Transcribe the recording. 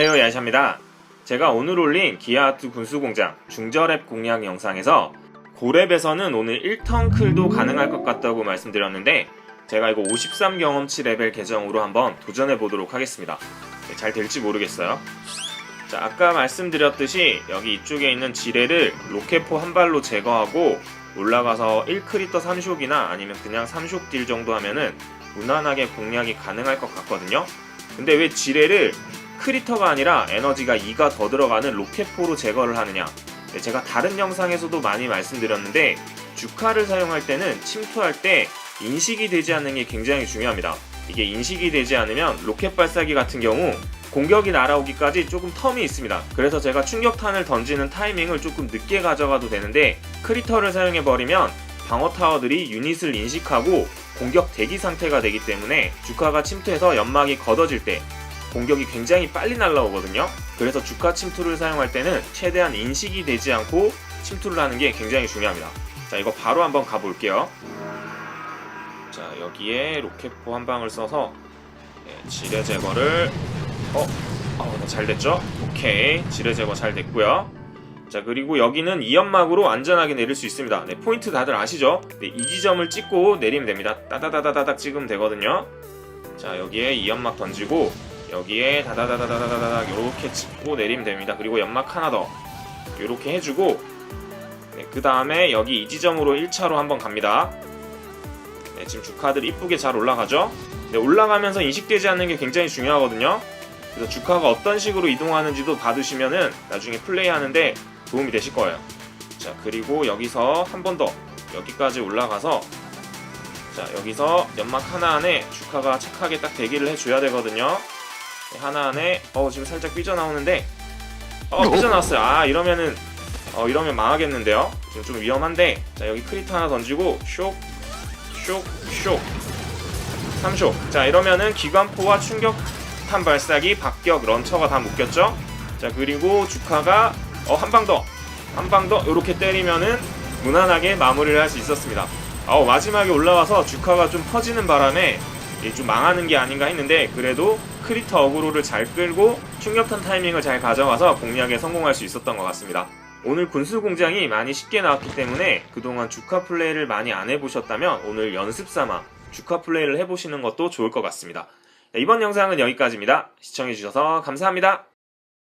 안녕하세요 야샤입니다. 제가 오늘 올린 기아아트 군수공장 중저랩 공략 영상에서 고랩에서는 오늘 1턴 클도 가능할 것 같다고 말씀드렸는데 제가 이거 53 경험치 레벨 계정으로 한번 도전해 보도록 하겠습니다. 네, 잘 될지 모르겠어요. 자 아까 말씀드렸듯이 여기 이쪽에 있는 지뢰를 로켓포 한 발로 제거하고 올라가서 1크리터 3숍이나 아니면 그냥 3숍 딜 정도 하면은 무난하게 공략이 가능할 것 같거든요. 근데 왜 지뢰를 크리터가 아니라 에너지가 2가 더 들어가는 로켓포로 제거를 하느냐. 네, 제가 다른 영상에서도 많이 말씀드렸는데 주카를 사용할 때는 침투할 때 인식이 되지 않는 게 굉장히 중요합니다. 이게 인식이 되지 않으면 로켓 발사기 같은 경우 공격이 날아오기까지 조금 텀이 있습니다. 그래서 제가 충격탄을 던지는 타이밍을 조금 늦게 가져가도 되는데 크리터를 사용해 버리면 방어 타워들이 유닛을 인식하고 공격 대기 상태가 되기 때문에 주카가 침투해서 연막이 걷어질 때 공격이 굉장히 빨리 날라오거든요. 그래서 주카 침투를 사용할 때는 최대한 인식이 되지 않고 침투를 하는 게 굉장히 중요합니다. 자, 이거 바로 한번 가볼게요. 자, 여기에 로켓포 한 방을 써서 네, 지뢰 제거를 어, 어, 네, 잘 됐죠? 오케이, 지뢰 제거 잘 됐고요. 자, 그리고 여기는 이 연막으로 안전하게 내릴 수 있습니다. 네, 포인트 다들 아시죠? 네, 이 지점을 찍고 내리면 됩니다. 따다다다다닥 찍으면 되거든요. 자, 여기에 이 연막 던지고 여기에 다다다다다다닥 이렇게 짚고 내리면 됩니다. 그리고 연막 하나 더 이렇게 해주고 네, 그 다음에 여기 이 지점으로 1차로 한번 갑니다. 네, 지금 주카들 이쁘게 잘 올라가죠? 네, 올라가면서 인식되지 않는 게 굉장히 중요하거든요. 그래서 주카가 어떤 식으로 이동하는지도 봐두시면은 나중에 플레이하는데 도움이 되실 거예요. 자 그리고 여기서 한 번 더 여기까지 올라가서 자 여기서 연막 하나 안에 주카가 착하게 딱 대기를 해줘야 되거든요. 네, 하나 안에 어 지금 살짝 삐져나오는데. 어 삐져나왔어요. 아 이러면은 어 이러면 망하겠는데요? 지금 좀 위험한데. 자 여기 크리트 하나 던지고 쇽쇽쇽 3쇼. 자 이러면은 기관포와 충격탄 발사기 박격 런처가 다 묶였죠? 자 그리고 주카가 어 한 방 더. 한 방 더. 이렇게 때리면은 무난하게 마무리를 할 수 있었습니다. 어 마지막에 올라와서 주카가 좀 퍼지는 바람에 이게 좀 망하는 게 아닌가 했는데 그래도 크리터 어그로를 잘 끌고 충격탄 타이밍을 잘 가져가서 공략에 성공할 수 있었던 것 같습니다. 오늘 군수 공장이 많이 쉽게 나왔기 때문에 그동안 주카 플레이를 많이 안 해보셨다면 오늘 연습 삼아 주카 플레이를 해보시는 것도 좋을 것 같습니다. 네, 이번 영상은 여기까지입니다. 시청해주셔서 감사합니다.